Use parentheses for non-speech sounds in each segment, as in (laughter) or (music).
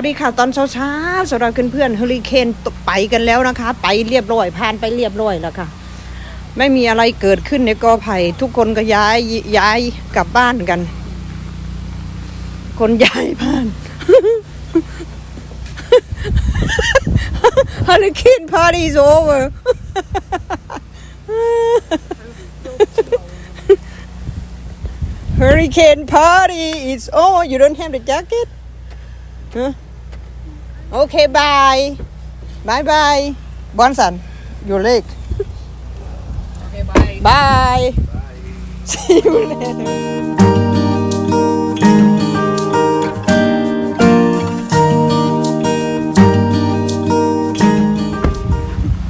วัสดีค่ะตอนเช้าๆสำหรับเพื่อนๆเฮอริเคนไปกันแล้วนะคะ ไปเรียบร้อยผ่านไปเรียบร้อยแล้วค่ะ ไม่มีอะไรเกิดขึ้นในกอไผ่ทุกคนก็ย้ายย้ายกลับบ้านกัน คนย้ายบ้านเฮอริเคนพาร์ตี้ is over Hurricane party is over. You don't have the jacket? Huh? Okay, bye. Bye bye. Bonsan, your leg. Okay, bye. Bye. See you later.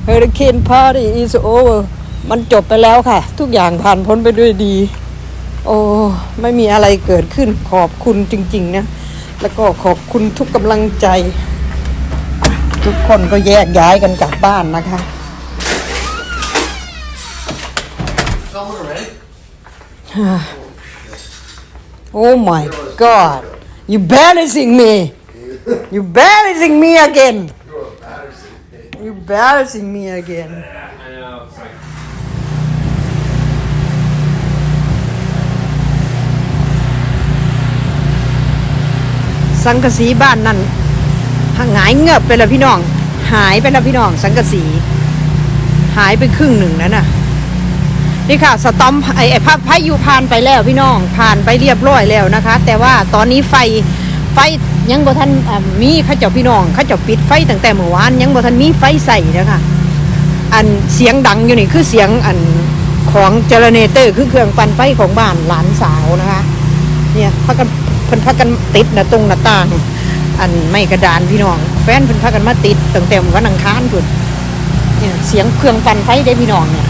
Hurricane party is over มันจบไปแล้วค่ะ ทุกอย่างผ่านพ้นไปด้วยดี โอ้ ไม่มีอะไรเกิดขึ้นขอบคุณจริง ๆ นะ แล้วก็ขอบคุณทุกกำลังใจ ทุกคนก็แยกย้ายกันกลับบ้านนะคะ Oh my god you embarrassing me you embarrassing me again you embarrassing me again I know. It's like สังกะสีบ้านนั่น หายเงือบไปแล้วพี่น้อง หายไปแล้วพี่น้อง สังกะสี หายไปครึ่งหนึ่งแล้วน่ะนี่ค่ะสตอมไอไอพาพายุผ่านไปแล้วพี่น้อง ผ่านไปเรียบร้อยแล้วนะคะ แต่ว่าตอนนี้ไฟไฟยังบ่ทันอ่ามีข้าเจ้าพี่น้องข้าเจ้าปิดไฟตั้งแต่เมื่อวานยังบ่ทันมีไฟใส่นะคะอันเสียงดังอยู่นี่คือเสียงอันของเจเนเตอร์คือเครื่องปั่นไฟของบ้านหลานสาวนะคะ เนี่ยพักกันพิ่นพักกันติดนะตรงหน้าต่าง อันไม่กระดานพี่น้อง แฟนเพิ่นพักกันมาติดตั้งแต่วันอังคารพุ่นเนี่ยเสียงเครื่องปั่นไฟได้พี่น้องเนี่ย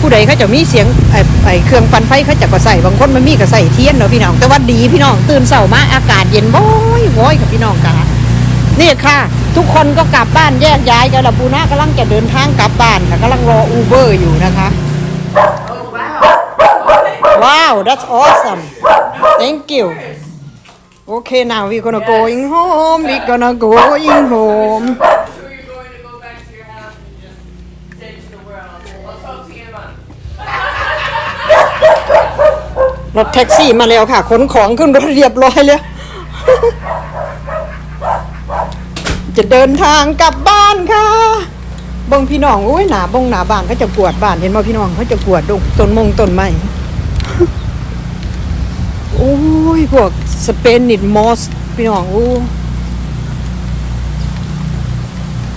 ผู้ใดเขาจะมีเสียงไอ้ไอ้เครื่องปั่นไฟเขาจะก็ใส่บางคนมันมีก็ใส่เทียนเนาะพี่น้อง แต่ว่าดีพี่น้องตื่นเช้ามาอากาศเย็นบ่อยบ่อยกับพี่น้องกันนี่ค่ะ ทุกคนก็กลับบ้านแยกย้ายกันแล้วปูนากำลังจะเดินทางกลับบ้านค่ะกำลังรออูเบอร์อยู่นะคะ Wow, that's awesome. Thank you. Okay, now we're gonna going home. We're gonna going home. So you're going to go back to your house and just change the world. Let's talk to you, man. รถแท็กซี่มาแล้วค่ะขนของขึ้นรถเรียบร้อยแล้ว จะเดินทางกลับบ้านค่ะเบงพี่น้องโอ้ยหนาบงหนาบ้านเขาจะกวาดบ้านเห็นไหมพี่น้องเขาจะกวาดดงต้นมงต้นไม้โอ้ยพวก สเปนนิดมอสพี่น้องโอ้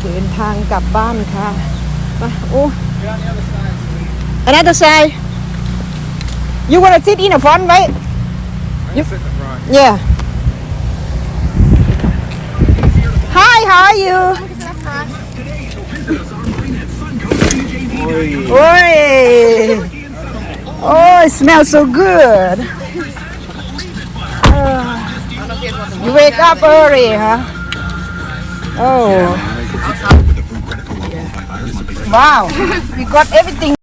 เดินทางกลับบ้านค่ะไปโอ้ another side you wanna sit in the front right I sit in the front. yeah hi how are you Oi! Oh, it smells so good. you wake up early, huh? Oh. Wow, we got everything.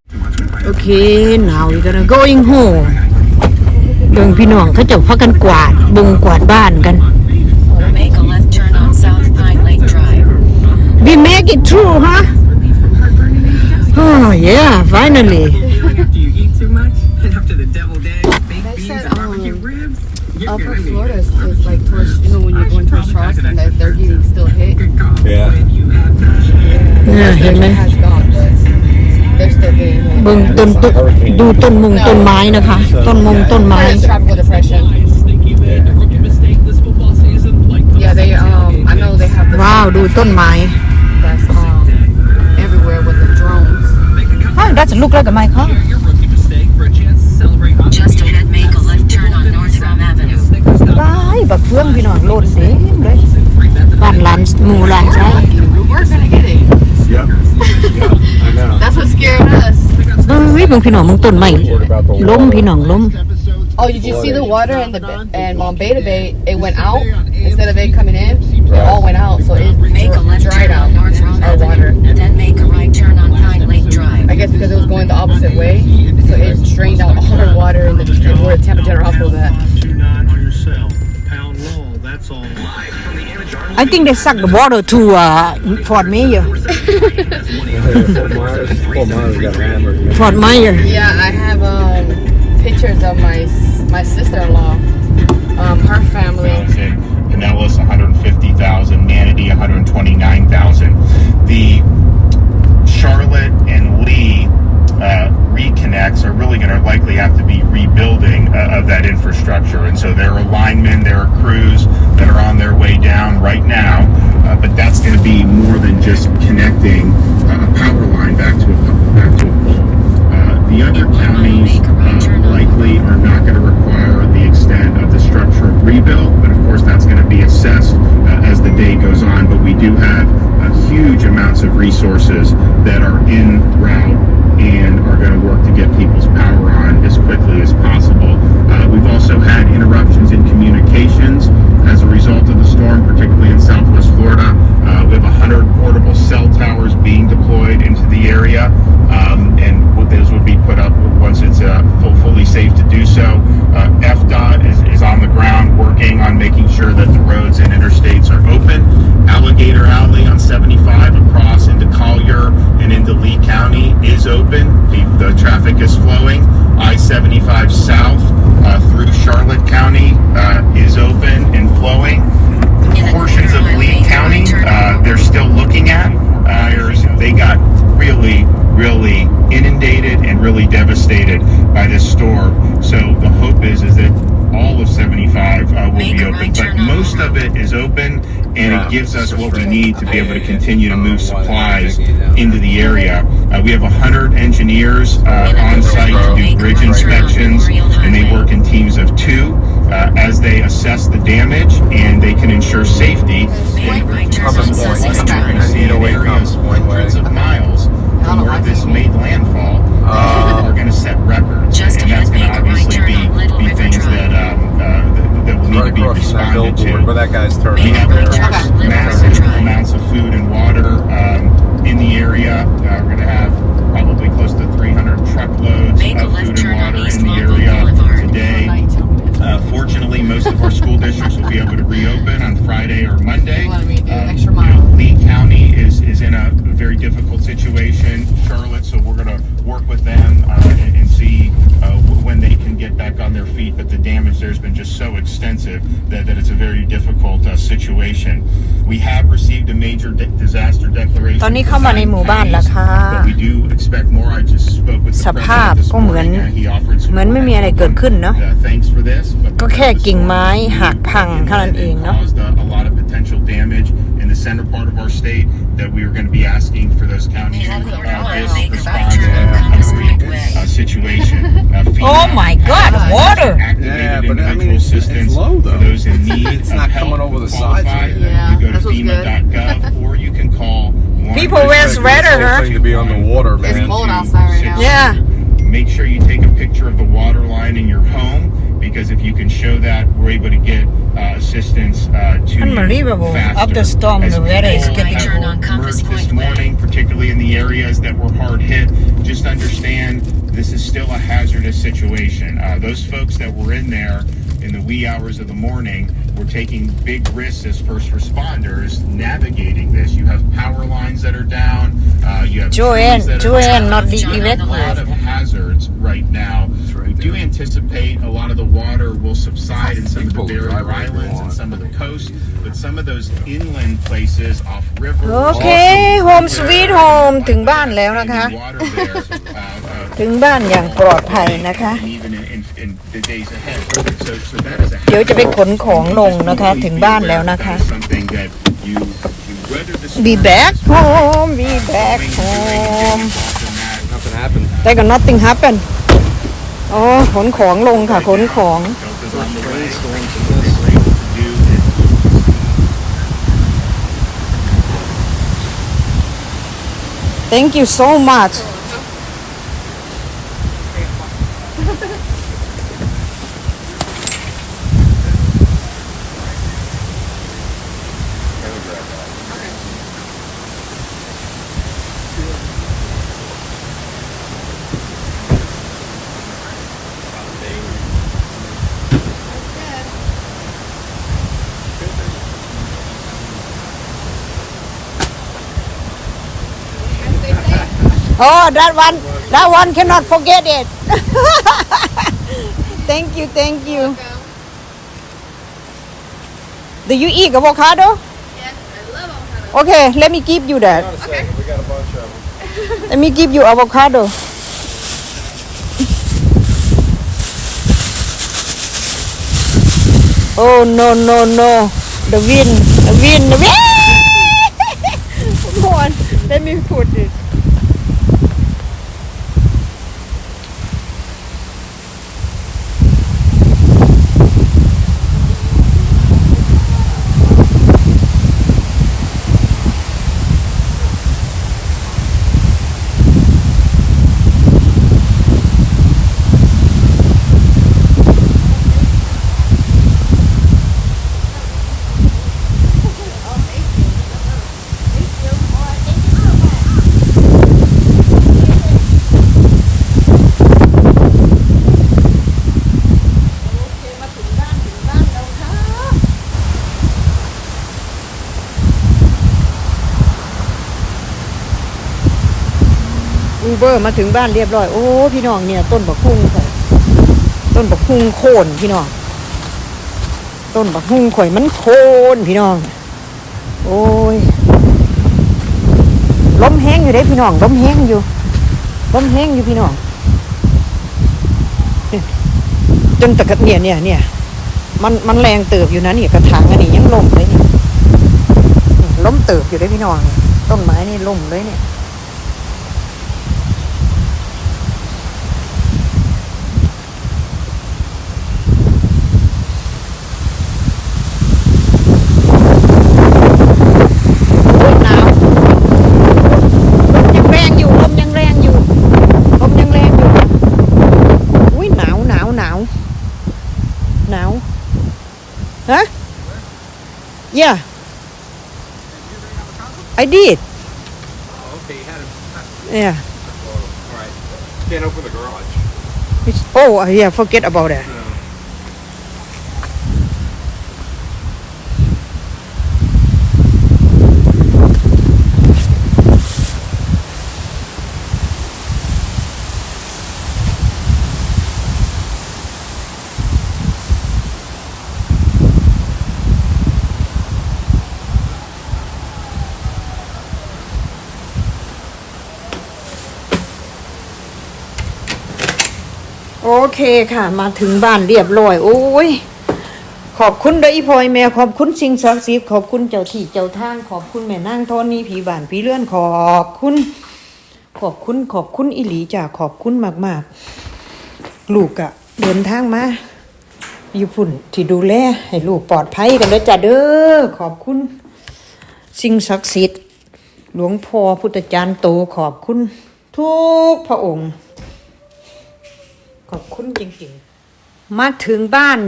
Okay, now we're gonna going home. เดินพี่น้องเขาจะพักกันกวาดบงกวาดบ้านกัน Make a left turn on South Pine Lake Drive. We make it through, huh? Oh yeah, finally. Upper gonna need Florida is, is like towards, you know, when you're going towards Charleston, they're, they're getting still hit. Yeah. Yeah, เห็นไหม Has gone, but they're still getting hit. เบิ่งต้นต้นดูต้นมงต้นไม้นะคะ ต้นมงต้นไม้ It's tropical depression. Yeah, they um, I know they have the ว้าว ดูต้นไม้ that's um everywhere with the drones. Oh that's look like my car Just ahead, make a บักเฟืองพี่น้องโลดเต็มเลยบ้านหลานหมู่หลานใช่ We're gonna get it. Yep. I know. That's what scared us. เฮ้ยเบิ่งพี่น้องมึงต้นไม้ล้มพี่น้องล้ม Oh, did you see the water and the and um, Beta Bay? It went out instead of it coming in. It all went out, so it Make a left dried turn out on North Rum our water. Avenue. Then make a right turn on Pine Lake Drive. I guess because it was going the opposite way, so it drained out all (laughs) our water in the where Tampa General Hospital is at. I think they suck the water to uh, Fort Mayor Fort Myers. Fort Myers got hammered. Fort Mayor Yeah, I have um pictures of my my sister-in-law, um, her family. thousand, Pinellas 150,000, Manatee 129,000. The Charlotte and Lee uh, reconnects are really going to likely have to be rebuilding uh, of that infrastructure, and so there are linemen, there are crews that are on down right now, uh, but that's going to be more than just connecting uh, a power line back to a back to a pole. Uh, the other counties uh, likely are not going to require the extent of the structural rebuild, but of course that's going to be assessed uh, as the day goes on. But we do have uh, huge amounts of resources that are in route and are going to work to get people's power on as quickly as possible. Uh, we've also had interruptions in communications as a result of the storm, particularly in Southwest Florida. Uh, we have 100 portable cell towers being deployed into the area, um, and those would be put up once it's uh, full, fully safe to do so. Uh, FDOT is, is on the ground working on making sure that the roads and interstates are open. Alligator Alley on 75 across into Collier and into Lee County is open. The, the traffic is flowing. I-75 south uh, through Charlotte County uh, is open and flowing portions of Lee County uh, they're still looking at. Uh, they got really, really inundated and really devastated by this storm. So the hope is is that all of 75 uh, will Make be open, right but most of it is open, and Yeah, it gives us what we need to be able to continue to move Uh, why- why supplies taking it down into the area. Uh, we have 100 engineers uh, on site to do bridge inspections, and they work in teams of two uh, as they assess the damage and they can ensure safety. Make right turn Some on of the Sussex ones you're going to Drive. see in 808 areas comes one way. hundreds of miles from where this made landfall uh, are going to set records, Just and that's ahead, going to make a right obviously turn be, on Little be River things Drive. that um, uh, that, that will need Right to be across from that responded billboard where that guy's turning We have there. right turn massive River amounts of food and water um, in the area. Uh, we're going to have probably close to 300 truckloads Make a of left food and turn on water East in the area Boulevard. today. Now you tell me this. Uh, fortunately, most of our school districts will be able to reopen on Friday or Monday. They wanted me to do an Um, you know. Lee County is, is in a very difficult situation. Charlotte, so we're going to work with them uh, on their feet. But the damage there's been just so extensive that, that it's a very difficult uh, situation. We have received a major di- disaster declaration. ตอนนี้เข้ามาในหมู่บ้านแล้วค่ะ But we do expect more. I just spoke with the สภาพ president this ก็เหมือน morning. Uh, he offered some เหมือนไม่มีอะไรเกิดขึ้นเนอะ Uh, thanks for this. but ก็แค่กิ่งไม้หักพังเท่านั้นเองเนาะ caused a, a lot of potential damage in the center part of our state that we were going to be asking for those counties to Head uh, quarter mile, risk make a respond to turn on a Compass recovery Point Way. uh, situation. Uh, (laughs) Oh my God, water. Activated Yeah, but I mean, individual it's- it's assistance low, for though. those in (laughs) need. It's not coming over the sides or qualify. Yeah, you go to good. FEMA.gov or you can call. People wear eight sweater, hundred? Thing to be on the water, It's man. cold outside right now. Yeah. Make sure you take a picture of the water line in your home because if you can show that, we're able to get uh, assistance uh, to you Unbelievable. faster. Up the storm, As the weather is people getting- have Turn on Compass emerged this Point Way. morning, particularly in the areas that were hard hit. Just understand this is still a hazardous situation. Uh, those folks that were in there in the wee hours of the morning were taking big risks as first responders navigating this. You have power lines that are down. Uh, you have Joanne, trees that are Joanne, down. not the John on the a lot evacuate. of hazards right now. right we do there. anticipate a lot of the water will subside in some of the People barrier drive wherever they islands and want. some of the coast, but some of those inland places off rivers. โอเค โฮมสวีทโฮมถึงบ้านแล้วนะคะ Water there, uh, uh, ถึงบ้านอย่างปลอดภัยนะคะ and even in, in, in the days ahead. So, so that is a เดี๋ยวจะไปขนของลง ง (laughs) งนะคะ ถึงบ้านแล้วนะคะ Be back home be back home แต่ก็ nothing happen โอ้ขนของลงค่ะ ขนของ thank you so much Oh, that one, that one cannot forget it. (laughs) thank you, thank you. Do you eat avocado? Yes, I love avocado. Okay, let me give you that. Let me give you avocado. Oh no no no! The wind, the wind, the wind! (laughs) Come on, let me put it. เบอร์มาถึงบ้านเรียบร้อย โอ้พี่น้องเนี่ย ต้นบักฮุ่งข่อยต้นบักฮุ่งโคนพี่น้อง ต้นบักฮุ่งข่อยมันโคนพี่น้อง โอ้ยล้มแห้งอยู่เด้พี่น้องล้มแห้งอยู่ล้มแห้งอยู่พี่น้องจนตะกะเนี่ยเนี่ยเนี่ยมันมันแรงเติบอยู่นะเนี่ยกระถางอันนี้ยังล่มเลยเนี่ยล้มเติบอยู่เด้พี่น้อง ต้นไม้นี่ล่มเลยเนี่ย yeah I did Oh, okay, you had it. yeah oh, All right. Can't open the garage. It's, oh uh, yeah forget about that No. เคค่ะมาถึงบ้านเรียบร้อยโอ้ยขอบคุณเด้ออีพลอยแม่ขอบคุณสิ่งศักดิ์สิทธิ์ขอบคุณเจ้าที่เจ้าทาง ขอบคุณแม่นางทอนี่ผีบ้านผีเลื่อนขอบคุณ ขอบคุณขอบคุณอิหลีจ้ะขอบคุณมาก ๆ ลูกอะเดินทางมาอยู่พุ่นที่ดูแลให้ลูกปลอดภัยกันเด้อจ้ะเด้อขอบคุณ สิ่งศักดิ์สิทธิ์หลวงพ่อพุทธจารย์โตขอบคุณ ทุกพระองค์ อบคุณจริงๆ มาถึงบ้าน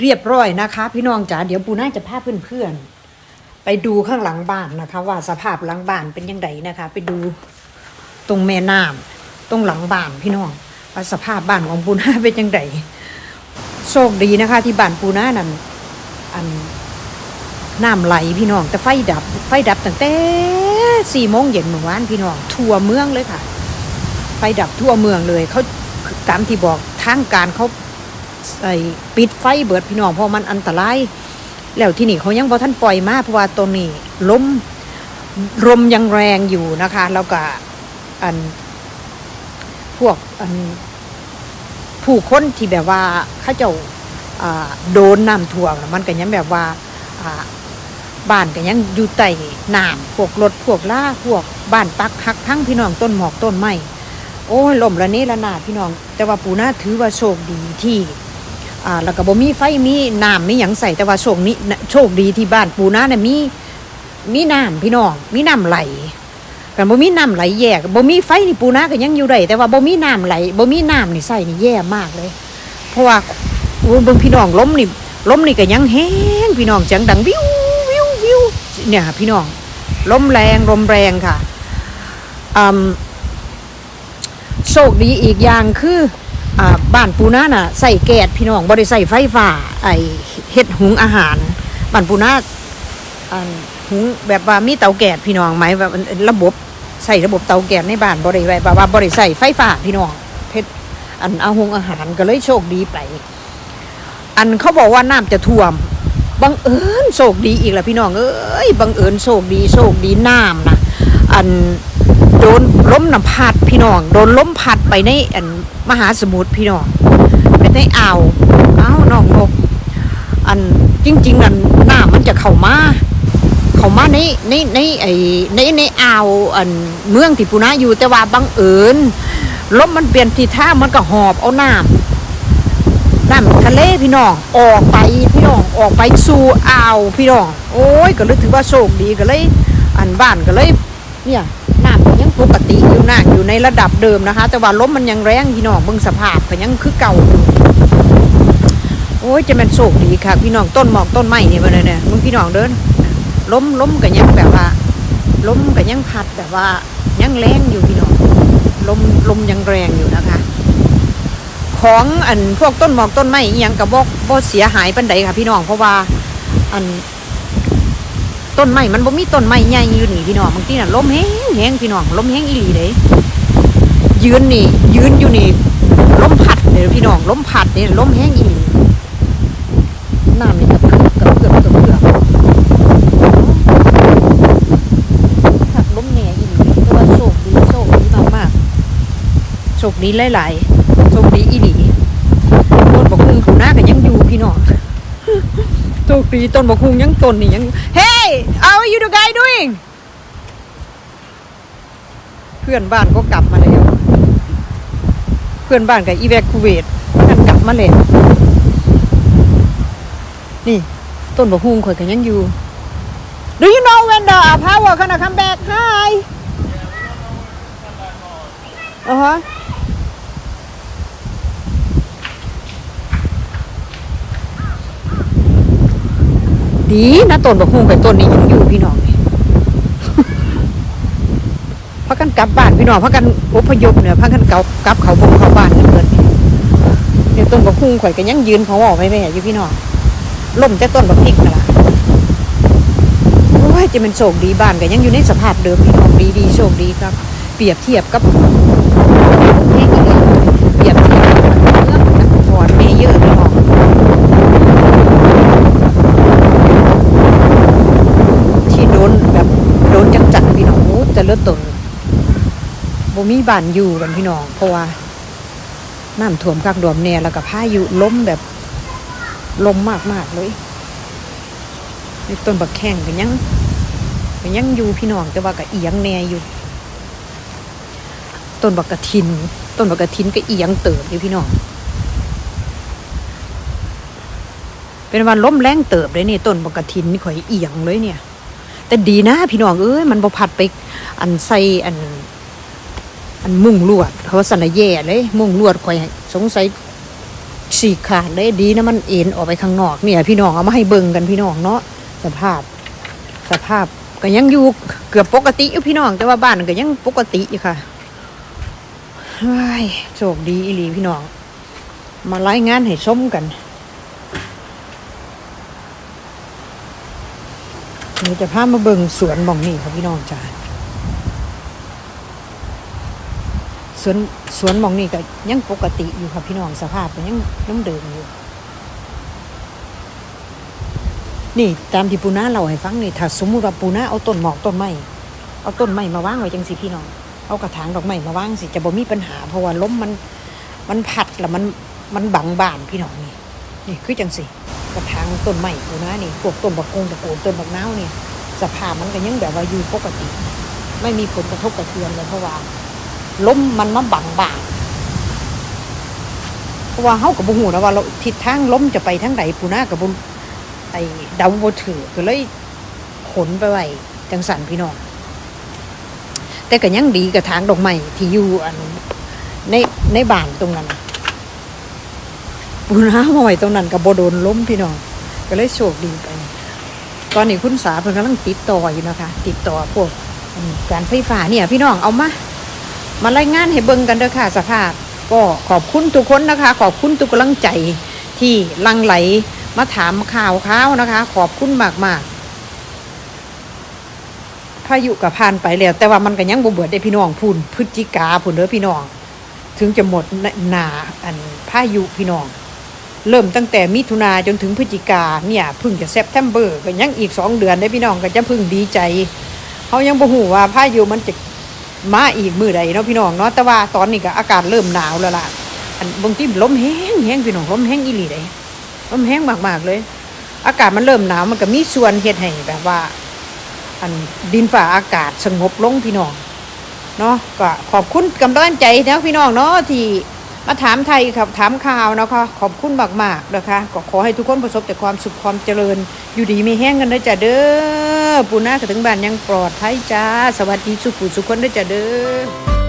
เรียบร้อยนะคะ พี่น้องจ๋าเดี๋ยวปูน่าจะพาเพื่อนๆไปดูข้างหลังบ้านนะคะ ว่าสภาพหลังบ้านเป็นยังไงนะคะ ไปดูตรงแม่น้ำตรงหลังบ้านพี่น้องว่าสภาพบ้านของปูน่าเป็นยังไงโชคดีนะคะ ที่บ้านปูน่านั้นอันน้ำไหลพี่น้องแต่ไฟดับ ไฟดับตั้งแต่สี่โมงเย็นเมื่อวานพี่น้องทั่วเมืองเลยค่ะ ไฟดับทั่วเมืองเลยเขา ตามที่บอกทางการเขาใส่ปิดไฟเบิดพี่น้องเพราะมันอันตราย แล้วที่นี่เขายังบอท่านปล่อยมาเพราะว่าตรงนี้ลมลมยังแรงอยู่นะคะ แล้วก็อันพวกอันผู้คนที่แบบว่าเข้าเจ้าโดนน้ำท่วมมันก็ยังแบบว่าอ่าบ้านก็ยังอยู่ใต้น้ำพวกรถพวกล่าพวกบ้านปักหักพังพี่น้องต้นหมอกต้นไม้ โอ้ยล่มละนี่ละนาดพี่น้อง แต่ว่าปูนาถือว่าโชคดีที่อ่าแล้วก็บ่มีไฟมีน้ำมีหยังใส่แต่ว่าโชคนี้โชคดีที่บ้านปูนาเนี่ยมีมีน้ำพี่น้อง มีน้ำไหลกันบ่มีน้ำไหลแยกบ่มีไฟนี่ปูนาก็ยังอยู่ได้แต่ว่าบ่มีน้ำไหลบ่มีน้ำนี่ใส่นี่แย่มากเลย เพราะว่าโอ้ยเบิ่งพี่น้องล้มนี่ล้มนี่ก็ยังแห้งพี่น้องจังดังวิววิววิวเนี่ยพี่น้องลมแรงลมแรงค่ะอืม โชคดีอีกอย่างคืออ่าบ้านปูนาน่ะใส่แก๊สพี่น้องบ่ได้ใส่ไฟฟ้าไอเฮ็ดหุงอาหาร บ้านปูนาอันหุงแบบว่ามีเตาแก๊สพี่น้องไหมแบบระบบใส่ระบบเตาแก๊สในบ้านบ่ได้ไว้แบบว่าบ่ได้ใส่ไฟฟ้าพี่น้องเพชรอันเอาหุงอาหารก็เลยโชคดีไป อันเขาบอกว่าน้ำจะท่วมบังเอิญโชคดีอีกแล้วพี่น้องเอ้ยบังเอิญโชคดีโชคดีน้ำนะ อันโดนล้มน้ำพัดพี่น้อง โดนล้มพัดไปในอันมหาสมุทรพี่น้อง ไปในอ่าวอ้าวน้องงกอันจริง ๆ นั่นน้ำมันจะเข้ามาเขามาในในในไอในในอ่าวอันเมืองที่ปูนาอยู่แต่ว่าบังเอิญลมมันเปลี่ยนทิศทางมันก็หอบเอาน้ำน้ำทะเลพี่น้องออกไปพี่น้องออกไปสู่อ่าวพี่น้อง โอ้ยก็เลยถือว่าโชคดีก็เลย อันบ้านก็เลย เนี่ยน้ำก็ยังปกติอยู่นะอยู่ในระดับเดิมนะคะ แต่ว่าลมมันยังแรงพี่น้องเบิ่งสภาพก็ยังคือเก่าอยู่โอ้ยจะเป็นโชคดีค่ะ พี่น้องต้นหมอกต้นไม้นี่มาเลยเนี่ยมึงพี่น้องเดินล้มล้มก็ยังแบบว่าล้มก็ยังพัดแบบว่ายังแรงอยู่พี่น้องลมลมยังแรงอยู่นะคะ ของอันพวกต้นหมอกต้นไม้ยังกับบอกบ่เสียหายปันใดค่ะพี่น้องเพราะว่าอัน ต้นไม้มันบ่มีต้นไม้ใหญ่อยู่นี่พี่น้องบางทีน่ะลมแห้งแห้งพี่น้องลมแห้งอีหลีเด้ยืนนี่ ยืนอยู่นี่ลมพัดเด้อพี่น้องลมพัดนี่ลมแห้งอีหลีน้ำนี่กับเกือบเกือบเกือบเกือบหักลมแหน่อีหลีแต่ว่าโชคดีโชคดีมากมากๆโชคดีหลายๆโชคดีอีหลีต้นบกคุงถูหน้ากันยังอยู่พี่น้องโชคดีต้นบกคุงยังต้นนี่ยัง Hey how are you the guy doing เพื่อนบ้านก็กลับมาแล้ว เพื่อนบ้านกับอีเวคูเวตกันกลับมาแล้วนี่ ต้นบะฮุงข่อยกันยังอยู่ Do you know when the power gonna come back? Hi. Uh ะฮะ ดีนะต้นบกฮุ่งกับต้นนี้ยังอยู่พี่น้องนี่พักกันกลับบ้านพี่น้องพักกันอพยพเนี่ยพักกันเกากลับเขาบงเขาบ้านกันเกินเนี่ยต้นบกฮุ่งข่อยก็ยังยืนเขาออกไปแม่อยู่พี่น้องล่มแต่ต้นบกพริกนั่นละโอ้ยจะเป็นโชคดีบ้านก็ยังอยู่ในสภาพเดิมพี่น้องดีดีโชคดีครับ เปรียบเทียบกับเปรียบเทียบกับเมืองนครเมเยอร์พี่น้องที่โดนแบบโดนจังจังๆพี่น้ องโอ้จะเลือดตนบ่มีบ้านอยู่กันพี่น้อง เพราะว่าน้ำท่วมคักดวมแน่แล้วก็พายุล้มแบบลมมากๆเลยในต้นบักแข้งก็ยังก็ยังอยู่พี่น้องแต่ว่าก็เอียงแน่อยู่ ต้นบักกระทิน ต้นบักกระทินก็เอียงเติบอยู่พี่น้อง เป็นวันล้มแรงเติบเลยนี่ต้นบักกระทินนี่ข่อยเอียงเลยเนี่ย แต่ดีนะพี่น้องเอ้ยมันบ่พัดไปอันใส่อัน อันมุ่งลวดเขาว่าสันน่ะแย่เลย มุ่งลวดข่อยสงสัยฉีกขาดเลยดีนะมันเอ็นออกไปข้างนอกเนี่ย พี่น้องเอามาให้เบิ่งกันพี่น้องเนาะสภาพ สภาพก็ยังอยู่เกือบปกติอยู่พี่น้อง แต่ว่าบ้านก็ยังปกติอยู่ค่ะเฮ้ยโชคดีอีหลีพี่น้อง มารายงานให้ชมกัน นี่จะพามาเบิ่งสวนหมองนี่ครับพี่น้องจ้าสวนสวนหมองนี่ก็ยังปกติอยู่ครับพี่น้องสภาพก็ยังน้ำเดิมอยู่ นี่ตามที่ปูนาเราให้ฟังนี่ถ้าสมมุติว่าปูนาเอาต้นหมอกต้นไม้เอาต้นไม้มาวางไว้จังสิพี่น้องเอากระถางดอกไม้มาวางสิจะบ่มีปัญหาเพราะว่าล้มมันมันพัดแล้วมันมันบังบานพี่น้องนี่นี่คือจังสิ กระถางต้นไม้ปูนานี่พวกต้นบักกงตะโกนต้นบักเนาวนี่ยสภาพมันก็ยังแบบว่าอยู่ปกติ ไม่มีผลกระทบกระเทือนเลยเพราะว่าล้มมันมาบังบานเพราะว่าเฮากับบ่ฮู้นะว่าเราทิศทางล้มจะไปทางใดปูนากับบ่ไอ้ดาวบถือก็เลยขนไปไว้จังสันพี่น้องแต่ก็ยังดีกับทางดอกไม้ที่อยู่อันในในบ้านตรงนั้น ปูน้ามาไว้ตรงนั้นกับโบโดนล้มพี่น้องก็เลยโชคดีไป ตอนนี้คุณสาเพิ่นกำลังติดต่ออยู่นะคะ ติดต่อพวกการไฟฟ้าเนี่ย พี่น้องเอามามารายงานให้เบิ่งกันเด้อค่ะสภาพ ก็ขอบคุณทุกคนนะคะ ขอบคุณทุกกำลังใจที่ลังไหลมาถามข่าวข้าวนะคะ ขอบคุณมากมากพายุกับผ่านไปแล้ว แต่ว่ามันก็ยังบ่เบิดได้พี่น้องพุ่นพฤศจิกาพุ่นเด้อพี่น้อง ถึงจะหมดหนาอันพายุพี่น้อง เริ่มตั้งแต่มิถุนาจนถึงพฤศจิกาเนี่ยพิ่งจะเซปเทมเบอร์ก็ยังอีกสองเดือนได้พี่น้องก็จะพิ่งดีใจเขายังบ่ฮู้ว่าพายุมันจะมาอีกมือใดเนาะพี่น้องเนาะแต่ว่าตอนนี้ก็อากาศเริ่มหนาวแล้วล่ะอันบางทีลมแห้งแห้งพี่น้องลมแห้งอีหลีเลยลมแห้งมากๆเลย อากาศมันเริ่มหนาวมันก็มีส่วนเฮ็ดให้แบบว่า อันดินฝ่าอากาศสงบลงพี่น้องเนาะก็ขอบคุณกำลังใจนะพี่น้องเนาะที่ มาถามไทยครับถามข่าวนะคะขอบคุณมากๆนะคะก็ขอให้ทุกคนประสบแต่ความสุขความเจริญ อยู่ดีมีแห้งกันด้จ้ะเด้อปูนาก็ถึงบ้านยังปลอดภัยจ้า สวัสดีสุขุสุขคนด้จ้ะเด้อ